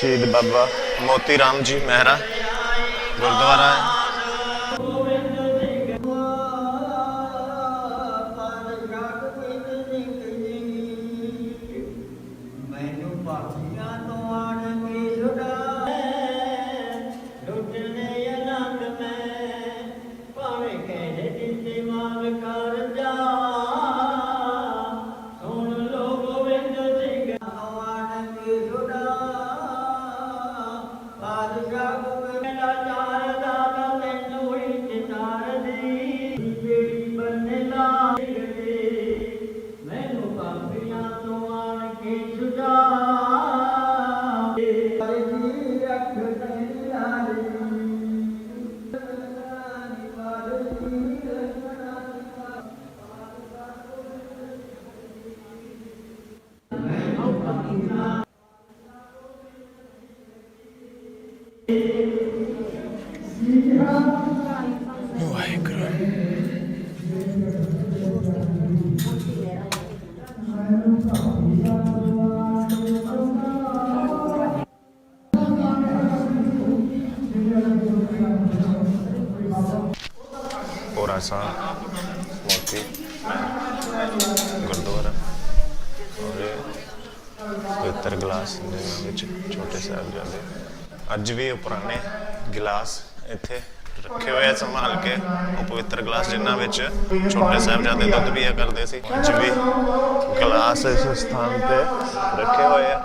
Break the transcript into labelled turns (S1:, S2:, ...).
S1: ਸ਼ਹੀਦ ਬਾਬਾ ਮੋਤੀ ਰਾਮ ਜੀ ਮਹਿਰਾ ਗੁਰਦੁਆਰਾ ਹੈ।
S2: ਮੈਨੂੰ ਬਾਕੀਆਂ ਤੋਂ ਆਣ ਕੇ ਛੁਡਾਏ ਲੁੱਟਣੇ ਅਨੰਦ ਮੈਂ, ਭਾਵੇਂ ਕਹਿ ਦਿੱਤੇ ਮਾਨ ਕਰ ਜਾ।
S1: ਵਾਹਿਗੁਰੂ ਪੋਰਾ ਮੋਤੀ ਗੁਰਦੁਆਰਾ ਔਰ ਪਵਿੱਤਰ ਗਲਾਸ ਜਿਹਨਾਂ ਵਿੱਚ ਛੋਟੇ ਸਾਹਿਬਜ਼ਾਦੇ ਅੱਜ ਵੀ ਉਹ ਪੁਰਾਣੇ ਗਿਲਾਸ ਇੱਥੇ ਰੱਖੇ ਹੋਏ ਆ ਸੰਭਾਲ ਕੇ। ਉਹ ਪਵਿੱਤਰ ਗਲਾਸ ਜਿਨ੍ਹਾਂ ਵਿੱਚ ਛੋਟੇ ਸਾਹਿਬਜ਼ਾਦੇ ਦੁੱਧ ਪੀਆ ਕਰਦੇ ਸੀ। ਅੱਜ ਵੀ ਗਲਾਸ ਇਸ ਸਥਾਨ ਤੇ ਰੱਖੇ ਹੋਏ ਆ।